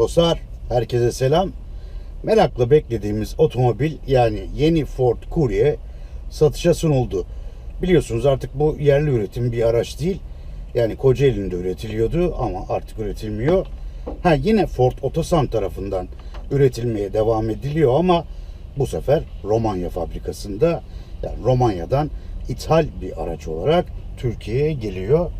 Dostlar herkese selam. Merakla beklediğimiz otomobil yani yeni Ford Courier satışa sunuldu. Biliyorsunuz artık bu yerli üretim bir araç değil. Yani Kocaeli'nde üretiliyordu ama artık üretilmiyor. Ha yine Ford Otosan tarafından üretilmeye devam ediliyor ama bu sefer Romanya fabrikasında yani Romanya'dan ithal bir araç olarak Türkiye'ye geliyor.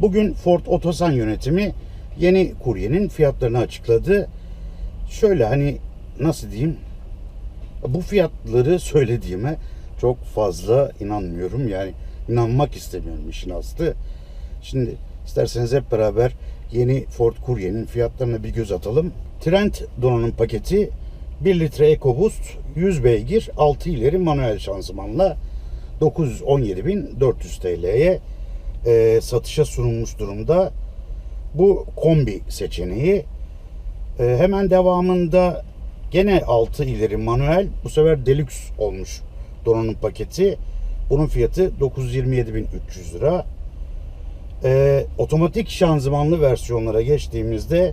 Bugün Ford Otosan yönetimi yeni kuryenin fiyatlarını açıkladı. Şöyle hani nasıl diyeyim? Bu fiyatları söylediğime çok fazla inanmıyorum. Yani inanmak istemiyorum işin aslı. Şimdi isterseniz hep beraber yeni Ford Courier'in fiyatlarına bir göz atalım. Trent donanım paketi 1 litre EcoBoost 100 beygir 6 ileri manuel şanzımanla 917.400 TL'ye e, satışa sunulmuş durumda. Bu kombi seçeneği. E, hemen devamında gene 6 ileri manuel bu sefer deluxe olmuş donanım paketi. Bunun fiyatı 927.300 lira. E, otomatik şanzımanlı versiyonlara geçtiğimizde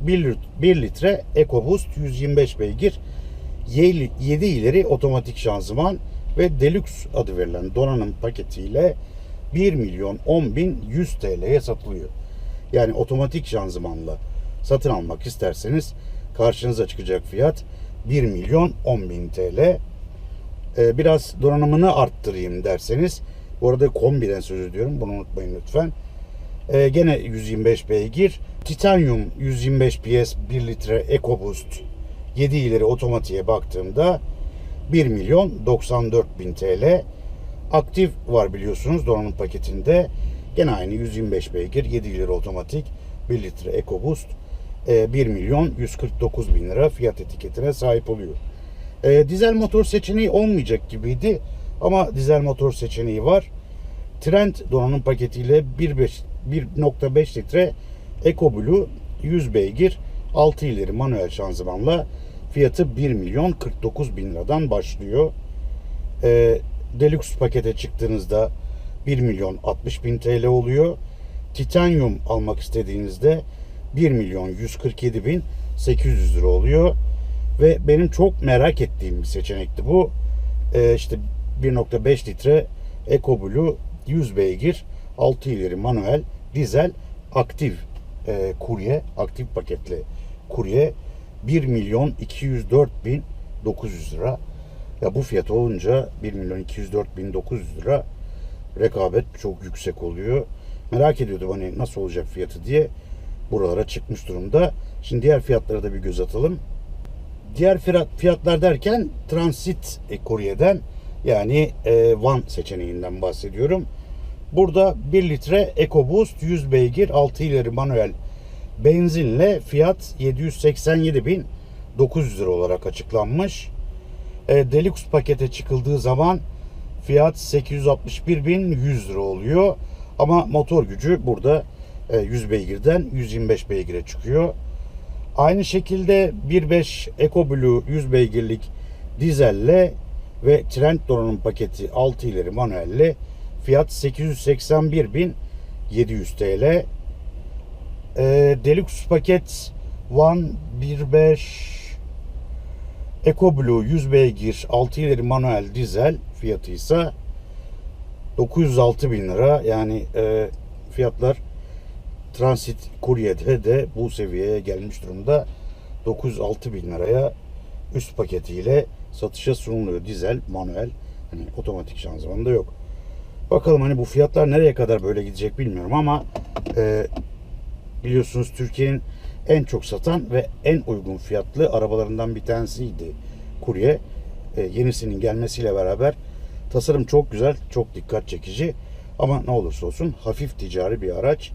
1, 1 litre EcoBoost 125 beygir 7 ileri otomatik şanzıman ve Deluxe adı verilen donanım paketiyle 1 milyon 10 bin 100 TL'ye satılıyor. Yani otomatik şanzımanla satın almak isterseniz karşınıza çıkacak fiyat 1 milyon 10 bin TL. Ee, biraz donanımını arttırayım derseniz bu arada kombiden söz ediyorum bunu unutmayın lütfen. Ee, gene 125 beygir. Titanium 125 PS 1 litre EcoBoost 7 ileri otomatiğe baktığımda 1 milyon 94 bin TL. Aktif var biliyorsunuz donanım paketinde. Gene aynı 125 beygir 7 ileri otomatik 1 litre EcoBoost e, 1 milyon 149 bin lira fiyat etiketine sahip oluyor. E, dizel motor seçeneği olmayacak gibiydi ama dizel motor seçeneği var. Trend donanım paketiyle 1.5 1.5 litre EcoBlue 100 beygir 6 ileri manuel şanzımanla fiyatı 1 milyon 49 bin liradan başlıyor. E, Deluxe pakete çıktığınızda 1 milyon 60 bin TL oluyor. Titanium almak istediğinizde 1 milyon 147 bin 800 lira oluyor. Ve benim çok merak ettiğim bir seçenekti bu. E, işte 1.5 litre EcoBlue 100 beygir 6 ileri manuel dizel aktif e, kurye aktif paketli kurye 1 milyon 204 bin 900 lira. Ya bu fiyat olunca 1 milyon 204 bin 900 lira rekabet çok yüksek oluyor. Merak ediyordum hani nasıl olacak fiyatı diye buralara çıkmış durumda. Şimdi diğer fiyatlara da bir göz atalım. Diğer fiyat, fiyatlar derken transit e, kuryeden yani e, van seçeneğinden bahsediyorum. Burada 1 litre EcoBoost 100 beygir 6 ileri manuel benzinle fiyat 787.900 lira olarak açıklanmış. E, Deluxe pakete çıkıldığı zaman fiyat 861.100 lira oluyor. Ama motor gücü burada e, 100 beygirden 125 beygire çıkıyor. Aynı şekilde 1.5 EcoBlue 100 beygirlik dizelle ve Trent donanım paketi 6 ileri manuelle fiyat 881.700 TL. E, Deluxe paket One 1.5 EcoBlue 100 beygir 6 ileri manuel dizel fiyatı ise 906 bin lira. Yani e, fiyatlar transit kuryede de bu seviyeye gelmiş durumda. 906 bin liraya üst paketiyle satışa sunuluyor. Dizel, manuel, hani otomatik şanzıman da yok. Bakalım hani bu fiyatlar nereye kadar böyle gidecek bilmiyorum ama e, biliyorsunuz Türkiye'nin en çok satan ve en uygun fiyatlı arabalarından bir tanesiydi kurye. E, yenisinin gelmesiyle beraber tasarım çok güzel, çok dikkat çekici ama ne olursa olsun hafif ticari bir araç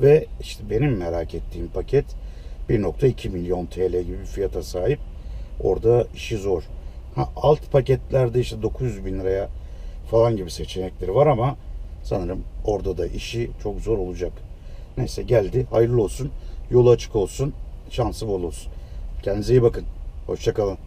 ve işte benim merak ettiğim paket 1.2 milyon TL gibi bir fiyata sahip. Orada işi zor. Ha, alt paketlerde işte 900 bin liraya falan gibi seçenekleri var ama sanırım orada da işi çok zor olacak. Neyse geldi. Hayırlı olsun. Yolu açık olsun. Şansı bol olsun. Kendinize iyi bakın. Hoşçakalın.